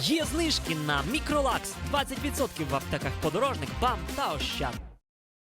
Є знижки на Мікролакс 20% в аптеках подорожник, БАМ та Ощад.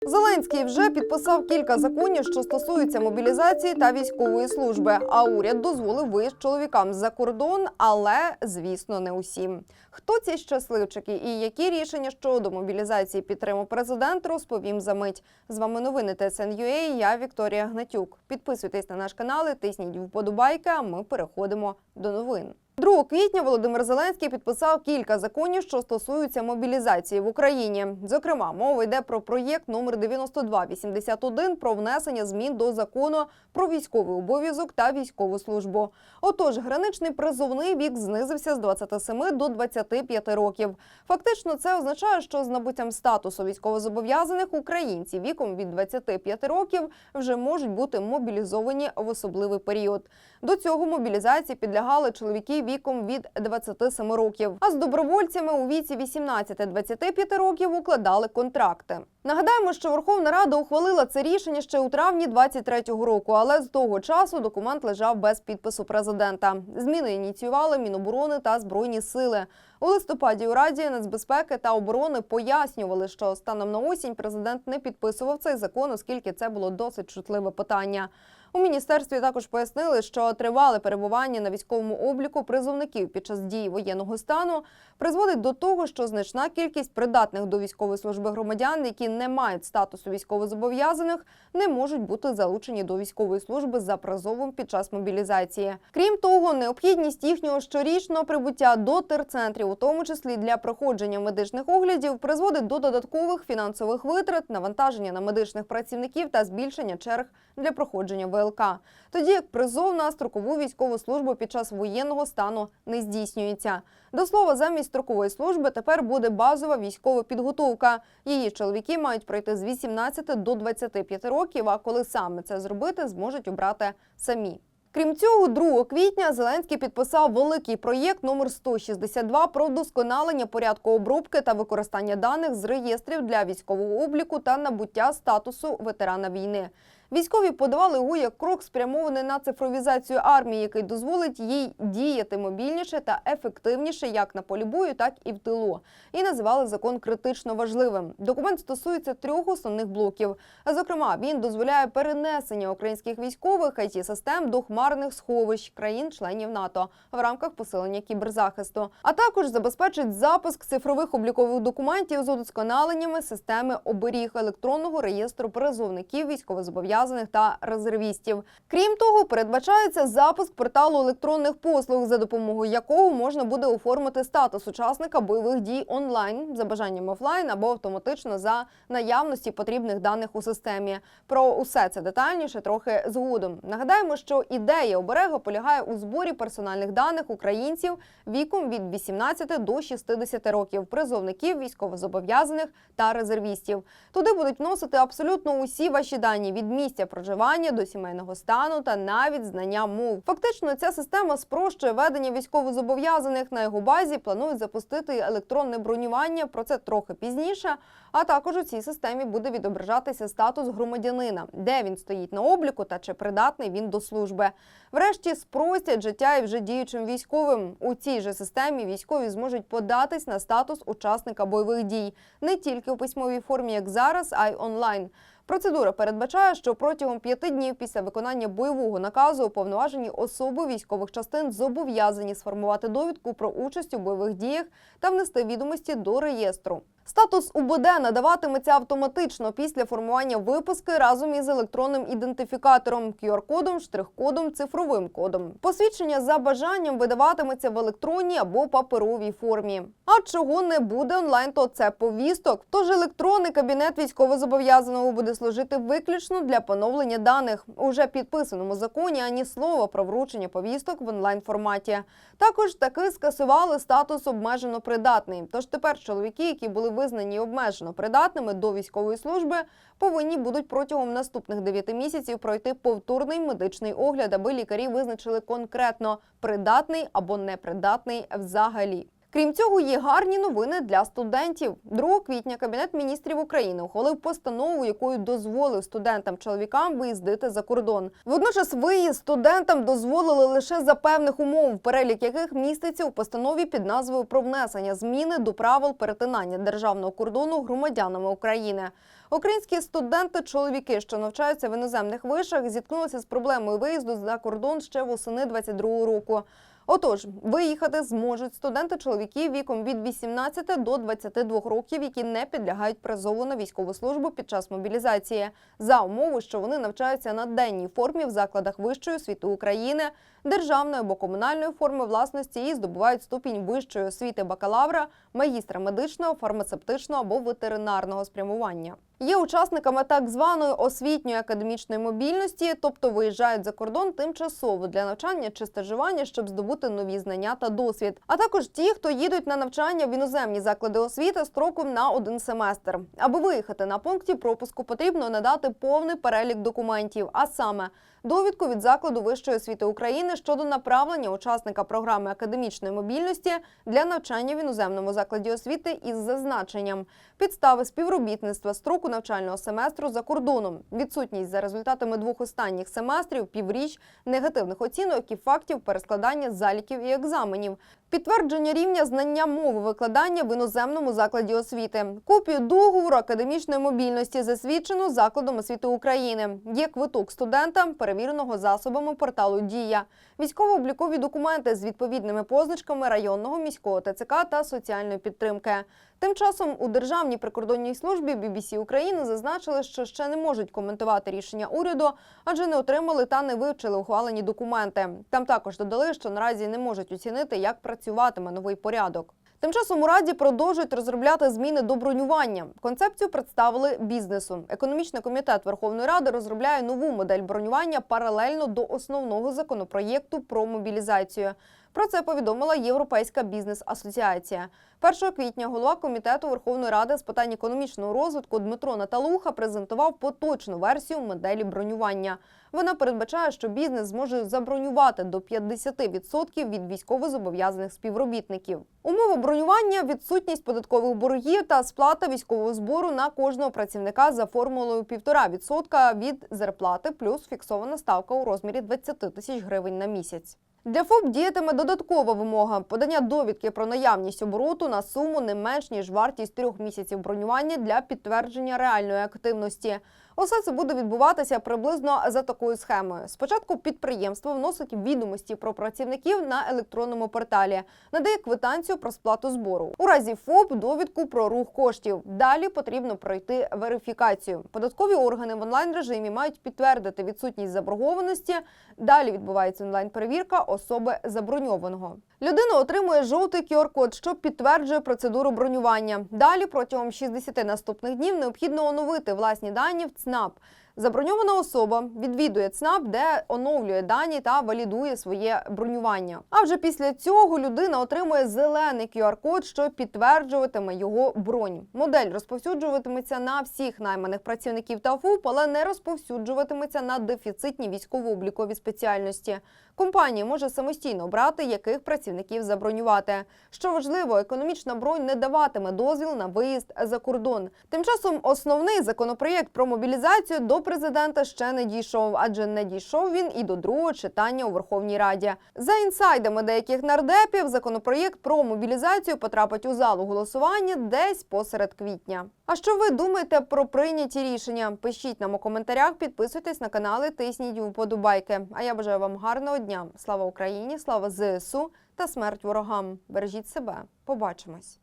Зеленський вже підписав кілька законів, що стосуються мобілізації та військової служби. А уряд дозволив виїзд чоловікам за кордон, але звісно не усім. Хто ці щасливчики і які рішення щодо мобілізації підтримав президент, розповім за мить. З вами новини ТСНЮА, Я Вікторія Гнатюк. Підписуйтесь на наш канал, тисніть вподобайки. А ми переходимо до новин. 2 квітня Володимир Зеленський підписав кілька законів, що стосуються мобілізації в Україні. Зокрема, мова йде про проєкт номер 9281 про внесення змін до закону про військовий обов'язок та військову службу. Отож, граничний призовний вік знизився з 27 до 25 років. Фактично, це означає, що з набуттям статусу військовозобов'язаних українці віком від 25 років вже можуть бути мобілізовані в особливий період. До цього мобілізації підлягали чоловіки віком від 27 років. А з добровольцями у віці 18-25 років укладали контракти. Нагадаємо, що Верховна Рада ухвалила це рішення ще у травні 23-го року, але з того часу документ лежав без підпису президента. Зміни ініціювали Міноборони та Збройні сили. У листопаді у Раді нацбезпеки та оборони пояснювали, що станом на осінь президент не підписував цей закон, оскільки це було досить чутливе питання. У міністерстві також пояснили, що тривале перебування на військовому обліку призовників під час дії воєнного стану призводить до того, що значна кількість придатних до військової служби громадян, які не мають статусу військовозобов'язаних, не можуть бути залучені до військової служби за призовом під час мобілізації. Крім того, необхідність їхнього щорічного прибуття до терцентрів, у тому числі для проходження медичних оглядів, призводить до додаткових фінансових витрат, навантаження на медичних працівників та збільшення черг для проходження ВЛК. Тоді як призов на строкову військову службу під час воєнного стану не здійснюється. До слова, замість строкової служби тепер буде базова військова підготовка. Її чоловіки мають пройти з 18 до 25 років. А коли саме це зробити, зможуть обрати самі. Крім цього, 2 квітня Зеленський підписав великий проєкт номер 162 про вдосконалення порядку обробки та використання даних з реєстрів для військового обліку та набуття статусу ветерана війни. Військові подавали його як крок спрямований на цифровізацію армії, який дозволить їй діяти мобільніше та ефективніше як на полі бою, так і в тилу. І називали закон критично важливим. Документ стосується трьох основних блоків. Зокрема, він дозволяє перенесення українських військових it систем до хмарних сховищ країн-членів НАТО в рамках посилення кіберзахисту, а також забезпечить запуск цифрових облікових документів з удосконаленнями системи оберіг електронного реєстру призовників військовозобов'язаних та резервістів. Крім того, передбачається запуск порталу електронних послуг, за допомогою якого можна буде оформити статус учасника бойових дій онлайн за бажанням офлайн або автоматично за наявності потрібних даних у системі. Про усе це детальніше трохи згодом. Нагадаємо, що ідея оберега полягає у зборі персональних даних українців віком від 18 до 60 років, призовників, військовозобов'язаних та резервістів. Туди будуть вносити абсолютно усі ваші дані від місця проживання до сімейного стану та навіть знання мов. Фактично, ця система спрощує ведення військовозобов'язаних. На його базі планують запустити електронне бронювання. Про це трохи пізніше. А також у цій системі буде відображатися статус громадянина, де він стоїть на обліку та чи придатний він до служби. Врешті спростять життя і вже діючим військовим. У цій же системі військові зможуть податись на статус учасника бойових дій не тільки у письмовій формі, як зараз, а й онлайн. Процедура передбачає, що протягом п'яти днів після виконання бойового наказу уповноважені особи військових частин зобов'язані сформувати довідку про участь у бойових діях та внести відомості до реєстру. Статус УБД надаватиметься автоматично після формування виписки разом із електронним ідентифікатором, QR-кодом, штрих-кодом, цифровим кодом. Посвідчення за бажанням видаватиметься в електронній або паперовій формі. А чого не буде онлайн, то це повісток. Тож електронний кабінет військовозобов'язаного буде служити виключно для поновлення даних. Уже підписаному законі ані слова про вручення повісток в онлайн форматі. Також таки скасували статус обмежено придатний. Тож тепер чоловіки, які були визнані обмежено придатними до військової служби, повинні будуть протягом наступних 9 місяців пройти повторний медичний огляд, аби лікарі визначили конкретно придатний або непридатний взагалі. Крім цього, є гарні новини для студентів. 2 квітня Кабінет міністрів України ухвалив постанову, якою дозволив студентам-чоловікам виїздити за кордон. Водночас виїзд студентам дозволили лише за певних умов, перелік яких міститься у постанові під назвою про внесення зміни до правил перетинання державного кордону громадянами України. Українські студенти-чоловіки, що навчаються в іноземних вишах, зіткнулися з проблемою виїзду за кордон ще восени 22 року. Отож, виїхати зможуть студенти-чоловіки віком від 18 до 22 років, які не підлягають призову на військову службу під час мобілізації, за умови, що вони навчаються на денній формі в закладах вищої освіти України, державної або комунальної форми власності і здобувають ступінь вищої освіти бакалавра, магістра медичного, фармацевтичного або ветеринарного спрямування. Є учасниками так званої освітньої академічної мобільності, тобто виїжджають за кордон тимчасово для навчання чи стажування, щоб здобути нові знання та досвід. А також ті, хто їдуть на навчання в іноземні заклади освіти строком на один семестр. Аби виїхати на пункті пропуску, потрібно надати повний перелік документів, а саме довідку від закладу вищої освіти України щодо направлення учасника програми академічної мобільності для навчання в іноземному закладі освіти із зазначенням підстави співробітництва строку навчального семестру за кордоном, відсутність за результатами двох останніх семестрів, півріч, негативних оцінок і фактів перескладання заліків і екзаменів, підтвердження рівня знання мови викладання в іноземному закладі освіти, копію договору академічної мобільності, засвідчену закладом освіти України, є квиток студента, перевіреного засобами порталу Дія, військово-облікові документи з відповідними позначками районного міського ТЦК та соціальної підтримки. Тим часом у Державній прикордонній службі BBC України зазначили, що ще не можуть коментувати рішення уряду, адже не отримали та не вивчили ухвалені документи. Там також додали, що наразі не можуть оцінити, як працюватиме новий порядок. Тим часом у раді продовжують розробляти зміни до бронювання. Концепцію представили бізнесу. Економічний комітет Верховної Ради розробляє нову модель бронювання паралельно до основного законопроєкту про мобілізацію. Про це повідомила Європейська бізнес-асоціація. 1 квітня голова комітету Верховної Ради з питань економічного розвитку Дмитро Наталуха презентував поточну версію моделі бронювання. Вона передбачає, що бізнес зможе забронювати до 50% від військовозобов'язаних співробітників. Умова бронювання відсутність податкових боргів та сплата військового збору на кожного працівника за формулою 1,5% від зарплати плюс фіксована ставка у розмірі 20 тисяч гривень на місяць. Для ФОП діятиме додаткова вимога подання довідки про наявність обороту на суму не менш ніж вартість трьох місяців бронювання для підтвердження реальної активності. Усе це буде відбуватися приблизно за такою схемою. Спочатку підприємство вносить відомості про працівників на електронному порталі, надає квитанцію про сплату збору. У разі ФОП довідку про рух коштів. Далі потрібно пройти верифікацію. Податкові органи в онлайн режимі мають підтвердити відсутність заборгованості. Далі відбувається онлайн перевірка особи заброньованого. Людина отримує жовтий QR-код, що підтверджує процедуру бронювання. Далі протягом 60 наступних днів необхідно оновити власні дані в ЦНАП. Заброньована особа відвідує ЦНАП, де оновлює дані та валідує своє бронювання. А вже після цього людина отримує зелений QR-код, що підтверджуватиме його бронь. Модель розповсюджуватиметься на всіх найманих працівників та ФУП, але не розповсюджуватиметься на дефіцитні військово-облікові спеціальності. Компанія може самостійно обрати, яких працівників забронювати. Що важливо, економічна бронь не даватиме дозвіл на виїзд за кордон. Тим часом основний законопроєкт про мобілізацію президента ще не дійшов, адже не дійшов він і до другого читання у Верховній Раді. За інсайдами деяких нардепів, законопроєкт про мобілізацію потрапить у залу голосування десь посеред квітня. А що ви думаєте про прийняті рішення? Пишіть нам у коментарях, підписуйтесь на канали, тисніть вподобайки. А я бажаю вам гарного дня. Слава Україні, слава ЗСУ та смерть ворогам. Бережіть себе. Побачимось.